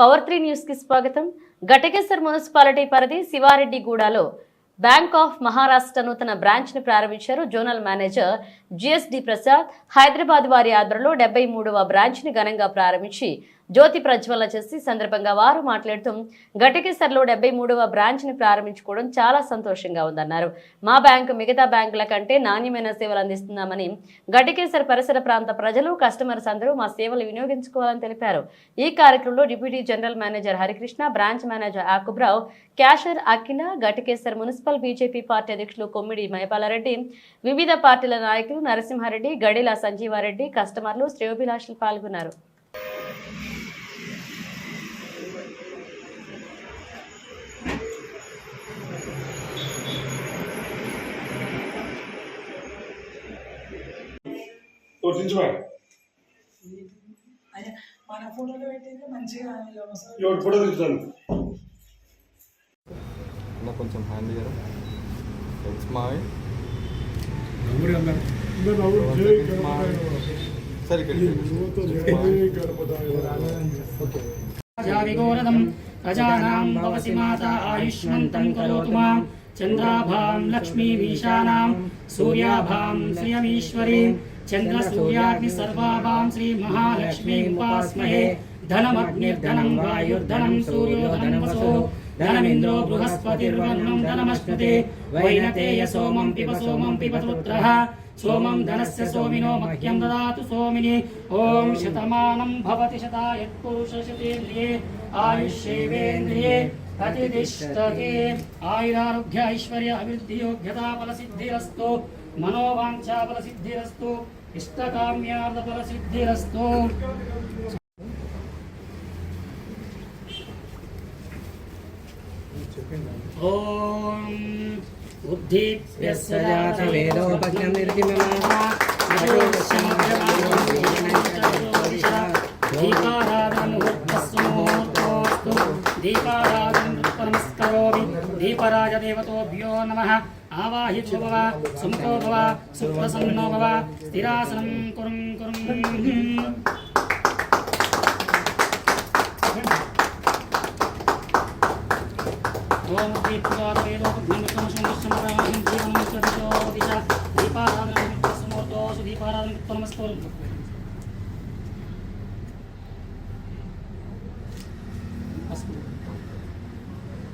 Power three న్యూస్కి స్వాగతం. Ghatkesar municipality పరిధి శివారెడ్డిగూడలో బ్యాంక్ ఆఫ్ మహారాష్ట్ర నూతన బ్రాంచ్ని ప్రారంభించారు zonal manager GSD Prasad. Hyderabad వారి ఆధ్వర్యంలో డెబ్బై మూడవ బ్రాంచ్ని ఘనంగా ప్రారంభించి జ్యోతి ప్రజ్వలన చేసి సందర్భంగా వారు మాట్లాడుతూ ఘటకేసర్లో డెబ్బై మూడవ బ్రాంచ్ని ప్రారంభించుకోవడం చాలా సంతోషంగా ఉందన్నారు. మా బ్యాంకు మిగతా బ్యాంకుల కంటే నాణ్యమైన సేవలు అందిస్తున్నామని ఘటకేసర్ పరిసర ప్రాంత ప్రజలు కస్టమర్స్ అందరూ మా సేవలు వినియోగించుకోవాలని తెలిపారు. ఈ కార్యక్రమంలో deputy general manager Harikrishna branch manager ఆకుబ్రావ్ cashier Akhila Ghatkesar municipal BJP party అధ్యక్షులు కొమ్మిడి మహిపాలారెడ్డి వివిధ పార్టీల నాయకులు నరసింహారెడ్డి గడిల సంజీవారెడ్డి కస్టమర్లు శ్రేయోభిలాషులు పాల్గొన్నారు. గుర్తించమండి మన ఫోటోలో పెట్టింది మంచిగా ఎవరి ఫోటో తీస్తాను అలా కొంచెం హ్యాండ్ ఇయర్ మాత ఆయుష్మంతం కరోతు మాం చంద్రాభాం లక్ష్మీమీశానాం సూర్యాభాం శ్రియమీశ్వరీం श्रियमीश्वरीं चन्द्रसूर्याग्निसर्वाभां श्रीमहालक्ष्मीं उपास्महे धनमग्निर्धनं, वायुर्धनं सूर्यो धनं वसो, धनमिन्द्रो बृहस्पतिर्वर्णं धनमश्नुते वैनतेय सोमं पिब सोमं सोमं धनस्य सोमिनो मह्यं ददातु सोमिनि, ॐ शतमानं भवति शतायत्पुरुषशतेन्द्रिये आयुष्येवेन्द्रिये प्रतिष्ठते आयुरारोग्य ऐश्वर्य अभिवृद्धि योग्यता बल सिद्धिरस्तु मनोवांछा बल सिद्धिरस्तु इष्ट काम्यार्थ बल सिद्धिरस्तु ओम बुद्धि व्यस्त जात वेदोपज्ञ निर्गमना नमः आवाहितो भव सुमुखो भव सुप्रसन्नो भव स्थिरासनं कुरुं कुरुं ఓం దీపారాధన దీపరాయ దేవతోపి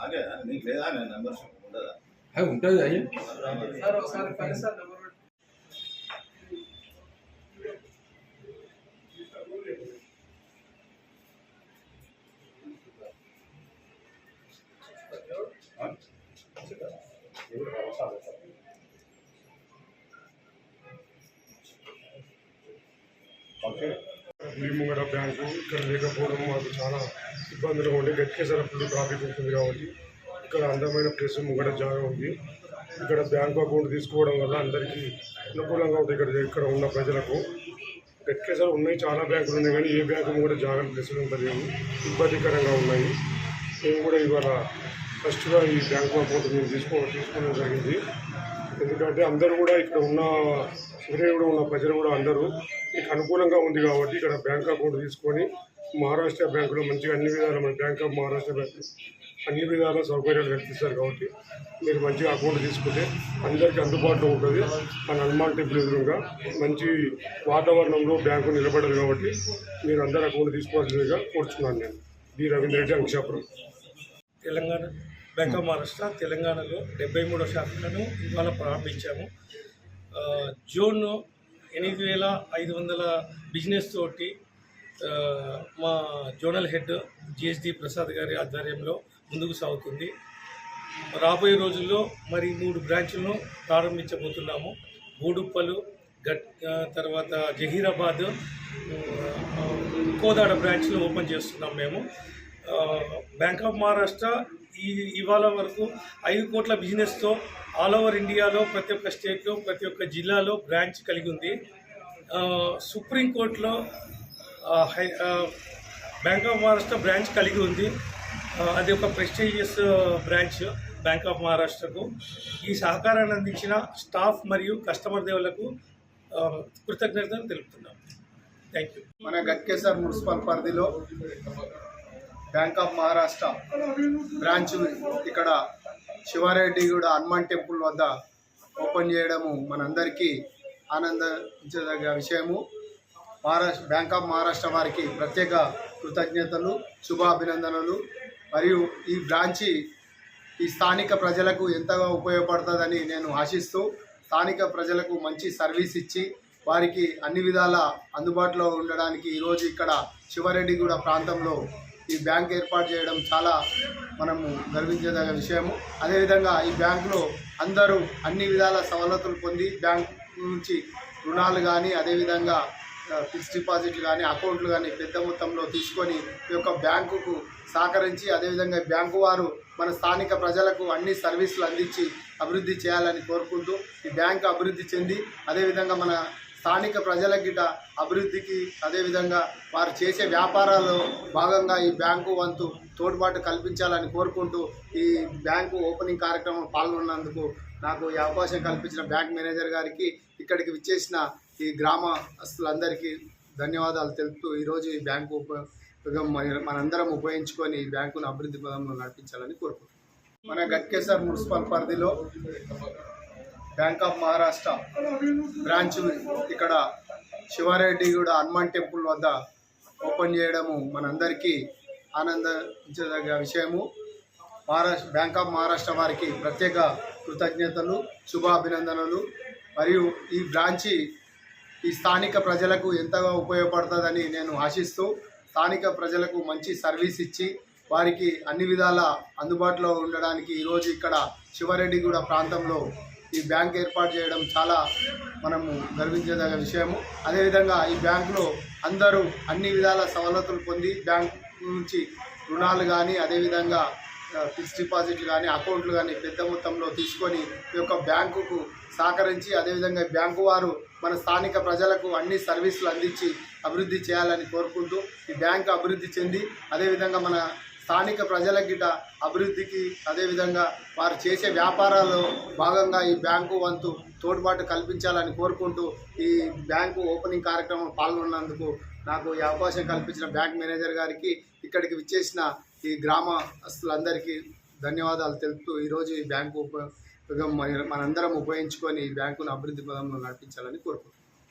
ఆగే నీకు లేదా? మెంబర్షిప్ ఉండదా? ఉంటుంది అయ్యా. ముంగడ బ్యాంకు ఇక్కడ లేకపోవడం మాకు చాలా ఇబ్బందులుగా ఉంది గట్టికేసారి ఫుల్ ట్రాఫిక్ ఉంటుంది కాబట్టి ఇక్కడ అందమైన ప్లేస్ ముంగడ జాగా ఉంది. ఇక్కడ బ్యాంకు అకౌంట్ తీసుకోవడం వల్ల అందరికీ అనుకూలంగా ఉంటుంది ఇక్కడ ఇక్కడ ఉన్న ప్రజలకు. గట్టికేసారి ఉన్నాయి చాలా బ్యాంకులు ఉన్నాయి కానీ ఏ బ్యాంకు కూడా జాగ్రత్త ప్లేసులు ఉంటుంది ఇబ్బందికరంగా ఉన్నాయి. మేము కూడా ఇవాళ ఫస్ట్గా ఈ బ్యాంకు అకౌంట్ మేము తీసుకో తీసుకోవడం జరిగింది. ఎందుకంటే అందరూ కూడా ఇక్కడ ఉన్న సూర్యుడు ఉన్న ప్రజలు కూడా అందరూ మీకు అనుకూలంగా ఉంది కాబట్టి ఇక్కడ బ్యాంక్ అకౌంట్ తీసుకొని మహారాష్ట్ర బ్యాంకులో మంచిగా అన్ని విధాల మన బ్యాంక్ ఆఫ్ మహారాష్ట్ర బ్యాంక్ అన్ని విధాల సౌకర్యాలు కల్పిస్తారు కాబట్టి మీరు మంచిగా అకౌంట్ తీసుకుంటే అందరికీ అందుబాటులో ఉంటుంది. మన హనుమాన్ టెంపుల్ ఎదురుగా మంచి వాతావరణంలో బ్యాంకు నిలబడదు కాబట్టి మీరు అందరు అకౌంట్ తీసుకోవాల్సిందిగా కోరుచున్నాను నేను. B. Ravindra Reddy Ankshapuram Telangana. Bank of Maharashtra తెలంగాణలో డెబ్బై మూడో శాఖలను ఇవాళ ప్రారంభించాము. జూన్ ఎనిమిది వేల ఐదు వందల బిజినెస్ తోటి మా జోనల్ హెడ్ జిఎస్డి ప్రసాద్ గారి ఆధ్వర్యంలో ముందుకు సాగుతుంది. రాబోయే రోజుల్లో మరి మూడు బ్రాంచ్లను ప్రారంభించబోతున్నాము. బూడుప్పలు గట్ తర్వాత జహీరాబాద్ కోదాడ బ్రాంచ్లు ఓపెన్ చేస్తున్నాం మేము. బ్యాంక్ ఆఫ్ మహారాష్ట్ర ఈ ఇవాళ వరకు ఐదు కోట్ల బిజినెస్తో ఆల్ ఓవర్ ఇండియాలో ప్రతి ఒక్క స్టేట్లో ప్రతి ఒక్క జిల్లాలో బ్రాంచ్ కలిగి ఉంది. సుప్రీంకోర్టులో high bank of Maharashtra branch కలిగి ఉంది. అది ఒక ప్రెస్టీజియస్ బ్రాంచ్ బ్యాంక్ ఆఫ్ మహారాష్ట్రకు. ఈ సహకారాన్ని అందించిన స్టాఫ్ మరియు కస్టమర్ దేవులకు కృతజ్ఞతలు తెలుపుతున్నాం. థ్యాంక్ యూ మన గట్కేసర్ మున్సిపల్ పరిధిలో బ్యాంక్ ఆఫ్ మహారాష్ట్ర బ్రాంచ్ ఇక్కడ శివారెడ్డిగూడ హనుమాన్ టెంపుల్ వద్ద ఓపెన్ చేయడము మనందరికీ ఆనందించదగ్గ విషయము. మహారాష్ట్ర బ్యాంక్ ఆఫ్ మహారాష్ట్ర వారికి ప్రత్యేక కృతజ్ఞతలు శుభాభినందనలు. మరియు ఈ బ్రాంచి ఈ స్థానిక ప్రజలకు ఎంతగా ఉపయోగపడుతుందని నేను ఆశిస్తూ స్థానిక ప్రజలకు మంచి సర్వీస్ ఇచ్చి వారికి అన్ని విధాల అందుబాటులో ఉండడానికి ఈరోజు ఇక్కడ శివరెడ్డిగూడ ప్రాంతంలో ఈ బ్యాంక్ ఏర్పాటు చేయడం చాలా మనము గర్వించదగ్గ విషయము. అదేవిధంగా ఈ బ్యాంకులో అందరూ అన్ని విధాల సవలతులు పొంది బ్యాంక్ నుంచి రుణాలు కానీ అదేవిధంగా ఫిక్స్ ఫిక్స్డ్ డిపాజిట్లు కానీ అకౌంట్లు కానీ పెద్ద మొత్తంలో తీసుకొని ఈ యొక్క బ్యాంకుకు సహకరించి అదేవిధంగా ఈ బ్యాంకు వారు మన స్థానిక ప్రజలకు అన్ని సర్వీసులు అందించి అభివృద్ధి చేయాలని కోరుకుంటూ ఈ బ్యాంకు అభివృద్ధి చెంది అదేవిధంగా మన స్థానిక ప్రజల గిట అభివృద్ధికి అదేవిధంగా వారు చేసే వ్యాపారాల్లో భాగంగా ఈ బ్యాంకు వంతు తోడ్పాటు కల్పించాలని కోరుకుంటూ ఈ బ్యాంకు ఓపెనింగ్ కార్యక్రమం పాల్గొన్నందుకు నాకు ఈ అవకాశం కల్పించిన బ్యాంక్ మేనేజర్ గారికి ఇక్కడికి విచ్చేసిన ఈ గ్రామస్తులందరికీ ధన్యవాదాలు తెలుపుతూ ఈరోజు ఈ బ్యాంకు ఉపయోగం మనందరం ఉపయోగించుకొని ఈ బ్యాంకును అభివృద్ధి పదంలో నడిపించాలని కోరుకుంటున్నాం. మన గట్కేశ్వర్ మున్సిపల్ పరిధిలో బ్యాంక్ ఆఫ్ మహారాష్ట్ర బ్రాంచ్ ఇక్కడ శివారెడ్డిగూడ హనుమాన్ టెంపుల్ వద్ద ఓపెన్ చేయడము మనందరికీ ఆనందించదగ్గ విషయము. మహారాష్ట్ర బ్యాంక్ ఆఫ్ మహారాష్ట్ర వారికి ప్రత్యేక కృతజ్ఞతలు శుభాభినందనలు. మరియు ఈ బ్రాంచి ఈ స్థానిక ప్రజలకు ఎంతగా ఉపయోగపడుతుందని నేను ఆశిస్తూ స్థానిక ప్రజలకు మంచి సర్వీస్ ఇచ్చి వారికి అన్ని విధాల అందుబాటులో ఉండడానికి ఈరోజు ఇక్కడ శివరెడ్డిగూడ ప్రాంతంలో ఈ బ్యాంక్ ఏర్పాటు చేయడం చాలా మనము గర్వించదగ్గ విషయము. అదేవిధంగా ఈ బ్యాంకులో అందరూ అన్ని విధాల సవలతులు పొంది బ్యాంక్ నుంచి రుణాలు కానీ అదేవిధంగా ఫిక్స్డ్ డిపాజిట్లు కానీ అకౌంట్లు కానీ పెద్ద మొత్తంలో తీసుకొని ఈ యొక్క బ్యాంకుకు సహకరించి అదేవిధంగా ఈ బ్యాంకు వారు మన స్థానిక ప్రజలకు అన్ని సర్వీసులు అందించి అభివృద్ధి చేయాలని కోరుకుంటూ ఈ బ్యాంకు అభివృద్ధి చెంది అదేవిధంగా మన స్థానిక ప్రజల గిట అభివృద్ధికి అదేవిధంగా వారు చేసే వ్యాపారాల్లో భాగంగా ఈ బ్యాంకు వంతు తోడ్పాటు కల్పించాలని కోరుకుంటూ ఈ బ్యాంకు ఓపెనింగ్ కార్యక్రమం పాల్గొన్నందుకు నాకు ఈ అవకాశం కల్పించిన బ్యాంక్ మేనేజర్ గారికి ఇక్కడికి విచ్చేసిన ఈ గ్రామస్తులందరికీ ధన్యవాదాలు తెలుపుతూ ఈరోజు ఈ బ్యాంకు ఉపయోగం మన- మనందరం ఉపయోగించుకొని ఈ బ్యాంకును అభివృద్ధి పదంలో నడిపించాలని కోరుకుంటున్నాను.